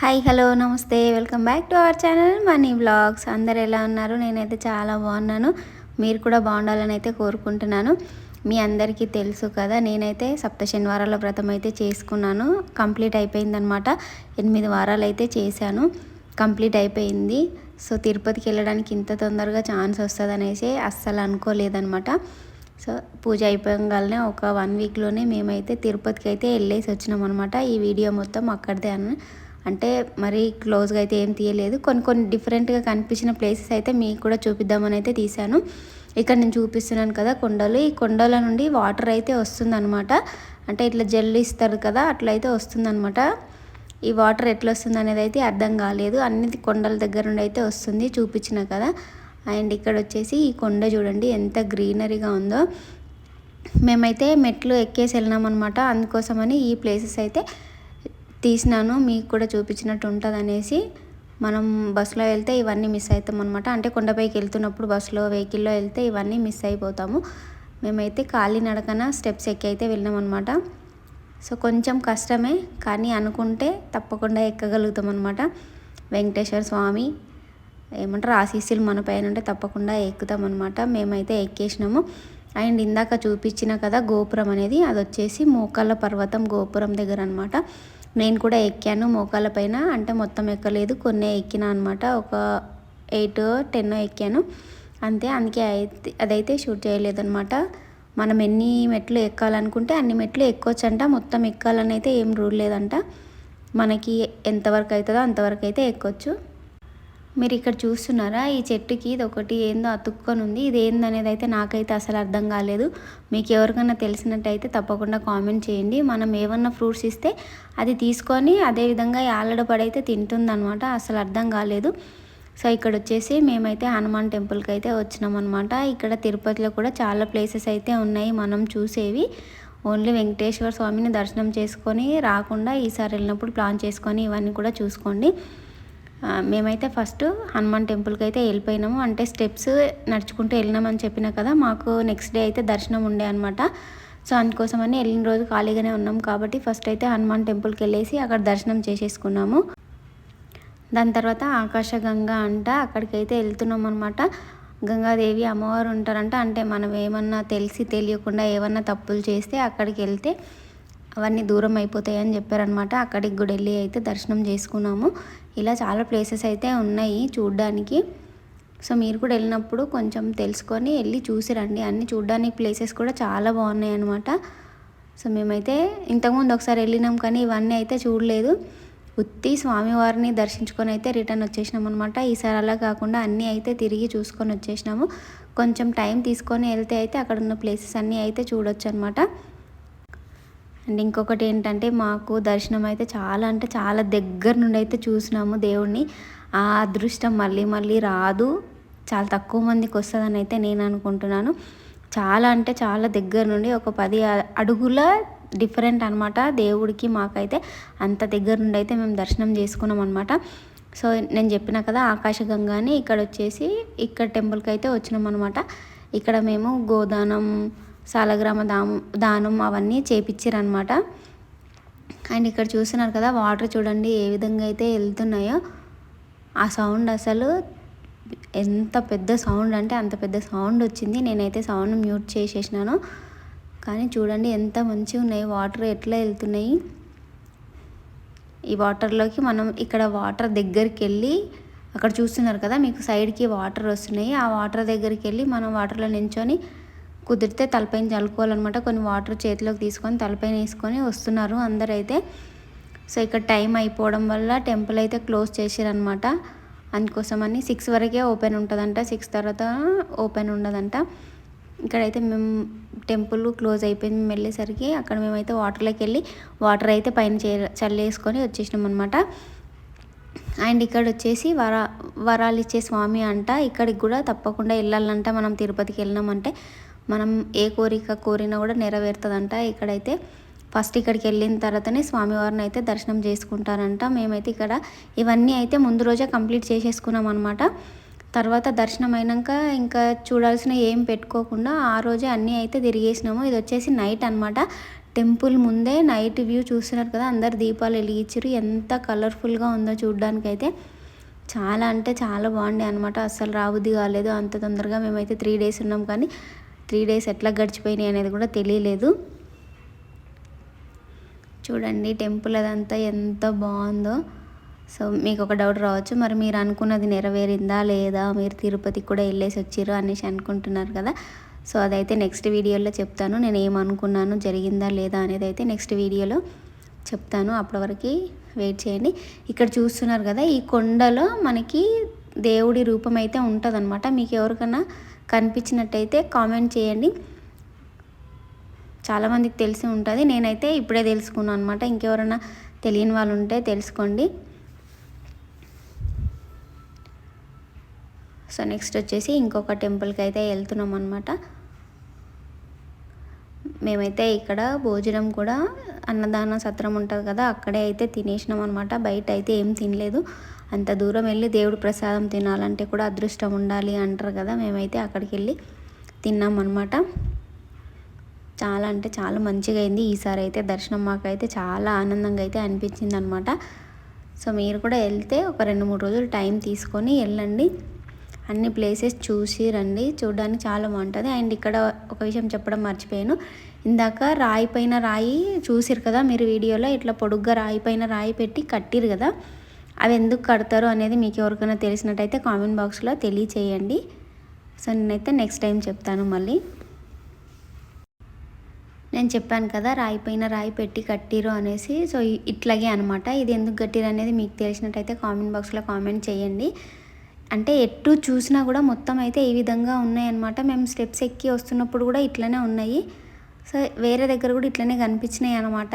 Hi hello నమస్తే. Welcome back to our channel money blogs. అందరు ఎలా ఉన్నారు? నేనైతే చాలా బాగున్నాను. మీరు కూడా బాగుండాలని అయితే కోరుకుంటున్నాను. మీ అందరికీ తెలుసు కదా నేనైతే సప్త శనివారాల వ్రతం అయితే చేసుకున్నాను. కంప్లీట్ అయిపోయిందనమాట ఎనిమిది వారాలు అయితే చేశాను. కంప్లీట్ అయిపోయింది. సో తిరుపతికి వెళ్ళడానికి ఇంత తొందరగా ఛాన్స్ వస్తుంది అనేసి అస్సలు అనుకోలేదనమాట సో పూజ అయిపోగానే ఒక వన్ వీక్లోనే మేమైతే తిరుపతికి అయితే వెళ్ళేసి వచ్చినాం అనమాట ఈ వీడియో మొత్తం అక్కడిదే అని అంటే మరి క్లోజ్గా అయితే ఏం తీయలేదు. కొన్ని కొన్ని డిఫరెంట్గా కనిపించిన ప్లేసెస్ అయితే మీకు కూడా చూపిద్దామని అయితే తీశాను. ఇక్కడ నేను చూపిస్తున్నాను కదా కొండలు. ఈ కొండల నుండి వాటర్ అయితే వస్తుందన్నమాట. అంటే ఇట్లా జల్లు ఇస్తారు కదా అట్లా అయితే వస్తుందన్నమాట. ఈ వాటర్ ఎట్లా వస్తుంది అనేది అయితే అర్థం కాలేదు. అన్ని కొండల దగ్గర నుండి అయితే వస్తుంది చూపించిన కదా. అండ్ ఇక్కడ వచ్చేసి ఈ కొండ చూడండి ఎంత గ్రీనరీగా ఉందో. మేమైతే మెట్లు ఎక్కేసి వెళ్ళినాం అనమాట అందుకోసమని ఈ ప్లేసెస్ అయితే తీసినాను మీకు కూడా చూపించినట్టు ఉంటుంది అనేసి మనం బస్సులో వెళ్తే ఇవన్నీ మిస్ అవుతాం అనమాట అంటే కొండపైకి వెళ్తున్నప్పుడు బస్సులో వెహికల్లో వెళ్తే ఇవన్నీ మిస్ అయిపోతాము. మేమైతే ఖాళీ నడకన స్టెప్స్ ఎక్కి అయితే వెళ్ళినాం అనమాట సో కొంచెం కష్టమే కానీ అనుకుంటే తప్పకుండా ఎక్కగలుగుతాం అనమాట వెంకటేశ్వర స్వామి ఏమంటారు ఆశీస్సులు మన పైన ఉంటే తప్పకుండా ఎక్కుతాం అనమాట మేమైతే ఎక్కేసినాము. అండ్ ఇందాక చూపించిన కదా గోపురం అనేది అది వచ్చేసి మోకాళ్ళ పర్వతం గోపురం దగ్గర అనమాట నేను కూడా ఎక్కాను మోకాళ్ళ పైన. అంటే మొత్తం ఎక్కలేదు కొన్ని ఎక్కిన అనమాట ఒక ఎయిట్ టెన్ ఎక్కాను. అంతే అందుకే అయితే అదైతే షూట్ చేయలేదన్నమాట. మనం ఎన్ని మెట్లు ఎక్కాలనుకుంటే అన్ని మెట్లు ఎక్కొచ్చంట. మొత్తం ఎక్కాలని అయితే ఏం రూల్ లేదంట. మనకి ఎంతవరకు అవుతుందో అంతవరకు అయితే ఎక్కొచ్చు. మీరు ఇక్కడ చూస్తున్నారా? ఈ చెట్టుకి ఇది ఒకటి ఏందో అతుక్కొని ఉంది ఇది ఏందనేది అయితే నాకైతే అసలు అర్థం కాలేదు. మీకు ఎవరికైనా తెలిసినట్టయితే తప్పకుండా కామెంట్ చేయండి. మనం ఏమన్నా ఫ్రూట్స్ ఇస్తే అది తీసుకొని అదేవిధంగా ఆలడపడైతే తింటుందనమాట అసలు అర్థం కాలేదు. సో ఇక్కడ వచ్చేసి మేమైతే హనుమాన్ టెంపుల్కి అయితే వచ్చినాం అనమాట ఇక్కడ తిరుపతిలో కూడా చాలా ప్లేసెస్ అయితే ఉన్నాయి మనం చూసేవి. ఓన్లీ వెంకటేశ్వర స్వామిని దర్శనం చేసుకొని రాకుండా ఈసారి వెళ్ళినప్పుడు ప్లాన్ చేసుకొని ఇవన్నీ కూడా చూసుకోండి. మేమైతే ఫస్ట్ హనుమాన్ టెంపుల్కి అయితే వెళ్ళిపోయినాము. అంటే స్టెప్స్ నడుచుకుంటూ వెళ్ళినామని చెప్పిన కదా మాకు నెక్స్ట్ డే అయితే దర్శనం ఉండే అనమాట సో అందుకోసమని వెళ్ళిన రోజు ఖాళీగానే ఉన్నాం కాబట్టి ఫస్ట్ అయితే హనుమాన్ టెంపుల్కి వెళ్ళేసి అక్కడ దర్శనం చేసేసుకున్నాము. దాని తర్వాత ఆకాశగంగా అంట అక్కడికైతే వెళ్తున్నాం అనమాట గంగాదేవి అమ్మవారు ఉంటారంట. అంటే మనం ఏమన్నా తెలిసి తెలియకుండా ఏమన్నా తప్పులు చేస్తే అక్కడికి వెళ్తే అవన్నీ దూరం అయిపోతాయి అని చెప్పారనమాట అక్కడికి కూడా వెళ్ళి అయితే దర్శనం చేసుకున్నాము. ఇలా చాలా ప్లేసెస్ అయితే ఉన్నాయి చూడడానికి. సో మీరు కూడా వెళ్ళినప్పుడు కొంచెం తెలుసుకొని వెళ్ళి చూసి రండి. అన్ని చూడడానికి ప్లేసెస్ కూడా చాలా బాగున్నాయి అనమాట సో మేమైతే ఇంతకుముందు ఒకసారి వెళ్ళినాం కానీ ఇవన్నీ అయితే చూడలేదు. ఉత్తి స్వామివారిని దర్శించుకొని అయితే రిటర్న్ వచ్చేసినాం అనమాట ఈసారి అలా కాకుండా అన్నీ అయితే తిరిగి చూసుకొని వచ్చేసినాము. కొంచెం టైం తీసుకొని వెళ్తే అయితే అక్కడ ఉన్న ప్లేసెస్ అన్నీ అయితే చూడొచ్చు అనమాట అండ్ ఇంకొకటి ఏంటంటే మాకు దర్శనం అయితే చాలా అంటే చాలా దగ్గర నుండి అయితే చూసినాము దేవుణ్ణి. ఆ అదృష్టం మళ్ళీ మళ్ళీ రాదు. చాలా తక్కువ మందికి వస్తుందని అయితే నేను అనుకుంటున్నాను. చాలా అంటే చాలా దగ్గర నుండి ఒక పది అడుగుల డిఫరెంట్ అనమాట దేవుడికి మాకైతే. అంత దగ్గర నుండి అయితే మేము దర్శనం చేసుకున్నాం అనమాట సో నేను చెప్పిన కదా ఆకాశగంగాని ఇక్కడ వచ్చేసి ఇక్కడ టెంపుల్కి అయితే వచ్చినాం అనమాట ఇక్కడ మేము గోదానం సాలగ్రామ దాము దానం అవన్నీ చేపించారనమాట అండ్ ఇక్కడ చూస్తున్నారు కదా వాటర్ చూడండి ఏ విధంగా అయితే వెళ్తున్నాయో. ఆ సౌండ్ అసలు ఎంత పెద్ద సౌండ్ అంటే అంత పెద్ద సౌండ్ వచ్చింది. నేనైతే సౌండ్ మ్యూట్ చేసేసినాను. కానీ చూడండి ఎంత మంచిగా ఉన్నాయి. వాటర్ ఎట్లా వెళ్తున్నాయి. ఈ వాటర్లోకి మనం ఇక్కడ వాటర్ దగ్గరికి వెళ్ళి అక్కడ చూస్తున్నారు కదా మీకు సైడ్కి వాటర్ వస్తున్నాయి. ఆ వాటర్ దగ్గరికి వెళ్ళి మనం వాటర్లో నించొని కుదిరితే తలపైన చల్లుకోవాలన్నమాట. కొన్ని వాటర్ చేతిలోకి తీసుకొని తలపైన వేసుకొని వస్తున్నారు అందరైతే. సో ఇక్కడ టైం అయిపోవడం వల్ల టెంపుల్ అయితే క్లోజ్ చేసారనమాట అందుకోసమని సిక్స్ వరకే ఓపెన్ ఉంటుందంట. సిక్స్ తర్వాత ఓపెన్ ఉండదంట. ఇక్కడైతే మేము టెంపుల్ క్లోజ్ అయిపోయింది మేము వెళ్ళేసరికి అక్కడ మేమైతే వాటర్లోకి వెళ్ళి వాటర్ అయితే పైన చే చల్లేసుకొని వచ్చేసినాం అనమాట అండ్ ఇక్కడ వచ్చేసి వర వరాలు ఇచ్చే స్వామి అంట. ఇక్కడికి కూడా తప్పకుండా వెళ్ళాలంట. మనం తిరుపతికి వెళ్ళినామంటే. మనం ఏ కోరిక కోరినా కూడా నెరవేరుతుందంట. ఇక్కడైతే ఫస్ట్ ఇక్కడికి వెళ్ళిన తర్వాతనే స్వామివారిని అయితే దర్శనం చేసుకుంటారంట. మేమైతే ఇక్కడ ఇవన్నీ అయితే ముందు రోజే కంప్లీట్ చేసేసుకున్నాం అనమాట తర్వాత దర్శనం అయినాక ఇంకా చూడాల్సిన ఏం పెట్టుకోకుండా ఆ రోజే అన్నీ అయితే తిరిగేసినాము. ఇది వచ్చేసి నైట్ అనమాట టెంపుల్ ముందే నైట్ వ్యూ చూస్తున్నారు కదా అందరు దీపాలు వెలిగించారు ఎంత కలర్ఫుల్గా ఉందో చూడడానికైతే. చాలా అంటే చాలా బాగుండే అనమాట అస్సలు రాబుద్ది కాలేదు. అంత తొందరగా మేమైతే త్రీ డేస్ ఉన్నాం కానీ త్రీ డేస్ ఎట్లా గడిచిపోయినాయి అనేది కూడా తెలియలేదు. చూడండి టెంపుల్ అదంతా ఎంత బాగుందో. సో మీకు ఒక డౌట్ రావచ్చు. మరి మీరు అనుకున్నది నెరవేరిందా లేదా? మీరు తిరుపతికి కూడా వెళ్ళేసి వచ్చారు అనేసి అనుకుంటున్నారు కదా. సో అదైతే నెక్స్ట్ వీడియోలో చెప్తాను. నేను ఏమనుకున్నాను జరిగిందా లేదా అనేది అయితే నెక్స్ట్ వీడియోలో చెప్తాను. అప్పటి వరకు వెయిట్ చేయండి. ఇక్కడ చూస్తున్నారు కదా ఈ కొండలో మనకి దేవుడి రూపం అయితే ఉంటుందన్నమాట. మీకు ఎవరికైనా కనిపించినట్టయితే కామెంట్ చేయండి. చాలామందికి తెలిసి ఉంటుంది. నేనైతే ఇప్పుడే తెలుసుకున్నాను అనమాట ఇంకెవరైనా తెలియని వాళ్ళు ఉంటే తెలుసుకోండి. సో నెక్స్ట్ వచ్చేసి ఇంకొక టెంపుల్కి అయితే వెళ్తున్నాం అనమాట మేమైతే ఇక్కడ భోజనం కూడా అన్నదాన సత్రం ఉంటుంది కదా అక్కడే అయితే తినేసినాం అనమాట బయట అయితే ఏం తినలేదు. అంత దూరం వెళ్ళి దేవుడు ప్రసాదం తినాలంటే కూడా అదృష్టం ఉండాలి అంటారు కదా. మేమైతే అక్కడికి వెళ్ళి తిన్నామన్నమాట చాలా అంటే చాలా మంచిగా అయింది. ఈసారి అయితే దర్శనం మాకైతే చాలా ఆనందంగా అయితే అనిపించింది అనమాట సో మీరు కూడా వెళ్తే ఒక రెండు మూడు రోజులు టైం తీసుకొని వెళ్ళండి. అన్ని ప్లేసెస్ చూసి రండి. చూడడానికి చాలా బాగుంటుంది. అండ్ ఇక్కడ ఒక విషయం చెప్పడం మర్చిపోయాను. ఇందాక రాయి పైన రాయి చూసిరు కదా మీరు వీడియోలో? ఇట్లా పొడుగ్గా రాయి పైన రాయి పెట్టి కట్టిరు కదా? అవి ఎందుకు కడతారు అనేది మీకు ఎవరికైనా తెలిసినట్టయితే కామెంట్ బాక్స్లో తెలియచేయండి. సో నేనైతే నెక్స్ట్ టైం చెప్తాను మళ్ళీ. నేను చెప్పాను కదా రాయి పైన రాయి పెట్టి కట్టిరు అనేసి. సో ఇట్లాగే అనమాట ఇది ఎందుకు కట్టిరు అనేది మీకు తెలిసినట్టయితే కామెంట్ బాక్స్లో కామెంట్ చేయండి. అంటే ఎటు చూసినా కూడా మొత్తం అయితే ఈ విధంగా ఉన్నాయన్నమాట మేము స్టెప్స్ ఎక్కి వస్తున్నప్పుడు కూడా ఇట్లనే ఉన్నాయి. సో వేరే దగ్గర కూడా ఇట్లనే కనిపించినాయి అనమాట